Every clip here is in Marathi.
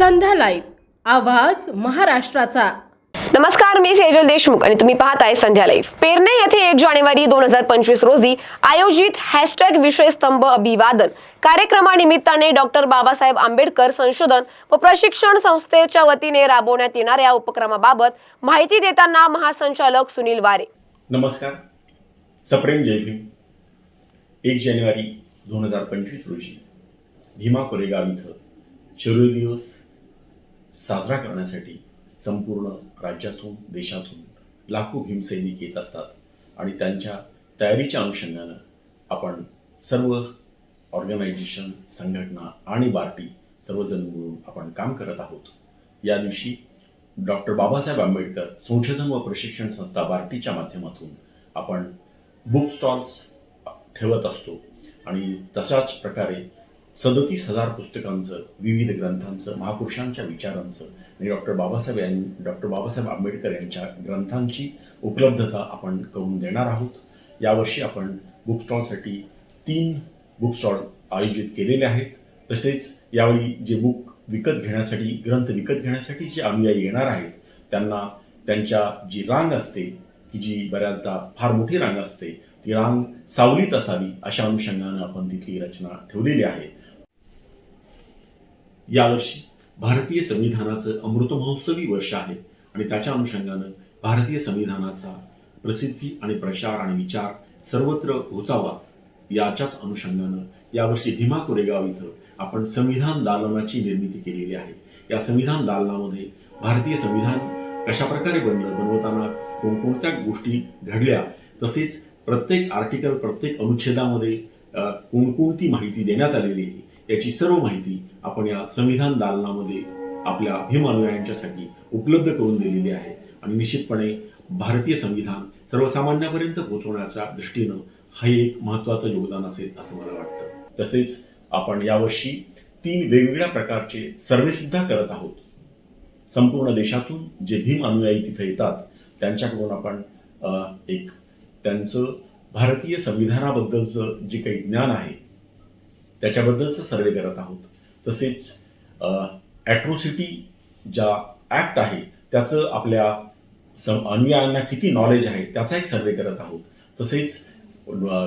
संध्या लाईव्ह आवाज महाराष्ट्राचा. नमस्कार मी सेजल देशमुख आणि तुम्ही पाहताय संध्या लाईव्ह. पेरणे येथे एक जानेवारी दोन हजार पंचवीस रोजी आयोजित हॅशटॅग विषयस्तंभ अभिवादन कार्यक्रमानिमित्ताने डॉक्टर बाबासाहेब आंबेडकर संशोधन व प्रशिक्षण संस्थेच्या वतीने राबवण्यात येणाऱ्या उपक्रमाबाबत माहिती देताना महासंचालक सुनील वारे. नमस्कार सप्रेम जय भीम. एक जानेवारी दोन हजार पंचवीस रोजी भीमा कोरेगाव इथं शौर्य दिवस साजरा करण्यासाठी संपूर्ण राज्यातून देशातून लाखो भीमसैनिक येत असतात. आणि त्यांच्या तयारीच्या अनुषंगानं आपण सर्व ऑर्गनायझेशन संघटना आणि बार्टी सर्वजण मिळून आपण काम करत आहोत. या दिवशी डॉक्टर बाबासाहेब आंबेडकर संशोधन व प्रशिक्षण संस्था बार्टीच्या माध्यमातून आपण बुक स्टॉल्स ठेवत असतो. आणि तशाच प्रकारे सदतीस हजार पुस्तकांचं विविध ग्रंथांचं महापुरुषांच्या विचारांचं आणि डॉक्टर बाबासाहेब यांनी डॉक्टर बाबासाहेब आंबेडकर यांच्या ग्रंथांची उपलब्धता आपण करून देणार आहोत. यावर्षी आपण बुक स्टॉलसाठी तीन बुक स्टॉल आयोजित केलेले आहेत. तसेच यावेळी जे बुक विकत घेण्यासाठी ग्रंथ विकत घेण्यासाठी जे अनुयायी येणार आहेत त्यांना त्यांच्या जी रांग असते की जी बऱ्याचदा फार मोठी रांग असते ती रांग सावलीत असावी अशा अनुषंगानं आपण तिथली रचना ठेवलेली आहे. यावर्षी भारतीय संविधानाचं अमृत महोत्सवी वर्ष आहे. आणि त्याच्या अनुषंगानं भारतीय संविधानाचा प्रसिद्धी आणि प्रचार आणि विचार सर्वत्र पोहोचावा याच्याच अनुषंगानं यावर्षी भीमा कोरेगाव इथं आपण संविधान दालनाची निर्मिती केलेली आहे. या संविधान दालनामध्ये भारतीय संविधान कशा प्रकारे बनलं बनवताना कोणकोणत्या गोष्टी घडल्या तसेच प्रत्येक आर्टिकल प्रत्येक अनुच्छेदामध्ये कोणकोणती माहिती देण्यात आलेली आहे याची सर्व माहिती आपण या संविधान दालनामध्ये आपल्या भीम अनुयायांच्यासाठी उपलब्ध करून दिलेली आहे. आणि निश्चितपणे भारतीय संविधान सर्वसामान्यापर्यंत पोहोचवण्याच्या दृष्टीनं हे एक महत्त्वाचं योगदान असेल असं मला वाटतं. तसेच आपण यावर्षी तीन वेगवेगळ्या प्रकारचे सर्वे सुद्धा करत आहोत. संपूर्ण देशातून जे भीम अनुयायी तिथे येतात त्यांच्याकडून आपण एक त्यांचं भारतीय संविधानाबद्दलचं जे काही ज्ञान आहे त्याच्याबद्दलचं सर्वे करत आहोत. तसेच ॲट्रोसिटी ज्या ॲक्ट आहे त्याचं आपल्या सम अनुयायांना किती नॉलेज आहे त्याचा एक सर्वे करत आहोत. तसेच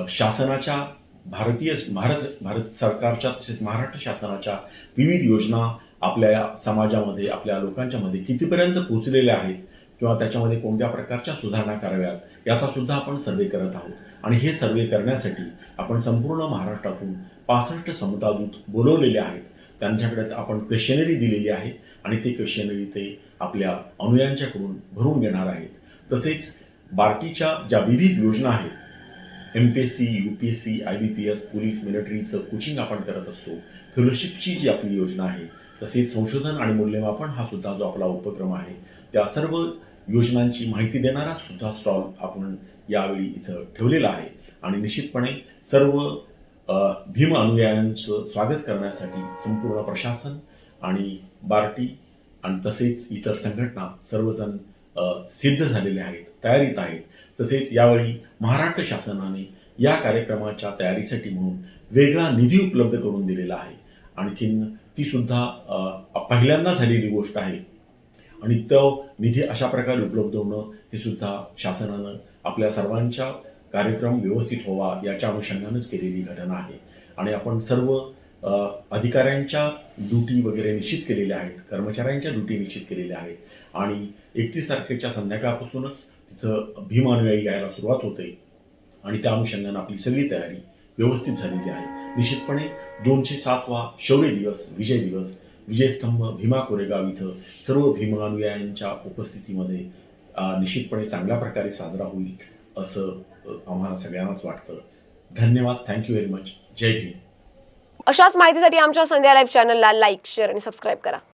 शासनाच्या भारतीय भारत भारत सरकारच्या तसेच महाराष्ट्र शासनाच्या विविध योजना आपल्या समाजामध्ये आपल्या लोकांच्यामध्ये कितीपर्यंत पोहोचलेल्या आहेत किंवा त्याच्यामध्ये कोणत्या प्रकारच्या सुधारणा कराव्यात याचा सुद्धा आपण सर्वे करत आहोत. आणि हे सर्वे करण्यासाठी आपण संपूर्ण महाराष्ट्रातून पासष्ट समतादूत बोलवलेले आहेत. त्यांच्याकडे आपण क्वेश्चनरी दिलेली आहे आणि ते क्वेश्चनरी ते आपल्या अनुयायांच्याकडून भरून घेणार आहेत. तसेच बार्टीच्या ज्या विविध योजना आहेत M P S C U P S C I B P S police मिलिटरीचं coaching आपण करत असतो. फेलोशिपची जी आपली योजना आहे तसेच संशोधन आणि मूल्यमापन हा सुद्धा जो आपला उपक्रम आहे त्या सर्व योजनांची माहिती देणारा सुद्धा स्टॉल आपण यावेळी इथं ठेवलेला आहे. आणि निश्चितपणे सर्व भीम अनुयायांचं स्वागत करण्यासाठी संपूर्ण प्रशासन आणि बार्टी आणि तसेच इतर संघटना सर्वजण सिद्ध झालेले आहेत तयारीत आहेत. तसेच यावेळी महाराष्ट्र शासनाने या कार्यक्रमाच्या तयारीसाठी म्हणून वेगळा निधी उपलब्ध करून दिलेला आहे. आणखीन ती सुद्धा पहिल्यांदा झालेली गोष्ट आहे. आणि तो निधी अशा प्रकारे उपलब्ध होणं हे सुद्धा शासनानं आपल्या सर्वांच्या कार्यक्रम व्यवस्थित व्हावा याच्या अनुषंगानेच केलेली घटना आहे. आणि आपण सर्व अधिकाऱ्यांच्या ड्युटी वगैरे निश्चित केलेल्या आहेत कर्मचाऱ्यांच्या ड्युटी निश्चित केलेल्या आहेत. आणि एकतीस तारखेच्या संध्याकाळपासूनच तिथं भीम अनुयायी यायला सुरुवात होते. आणि त्या अनुषंगानं आपली सगळी तयारी व्यवस्थित झालेली आहे. निश्चितपणे दोनशे सातवा शौर्य दिवस विजय दिवस विजयस्तंभ भीमा कोरेगाव इथं सर्व भीमा अनुयायांच्या उपस्थितीमध्ये निश्चितपणे चांगल्या प्रकारे साजरा होईल असं आम्हाला सगळ्यांनाच वाटतं. धन्यवाद. थँक्यू व्हेरी मच जय भीम. अशाच माहितीसाठी आमच्या संध्या लाईव्ह चॅनलला लाईक शेअर आणि सबस्क्राईब करा.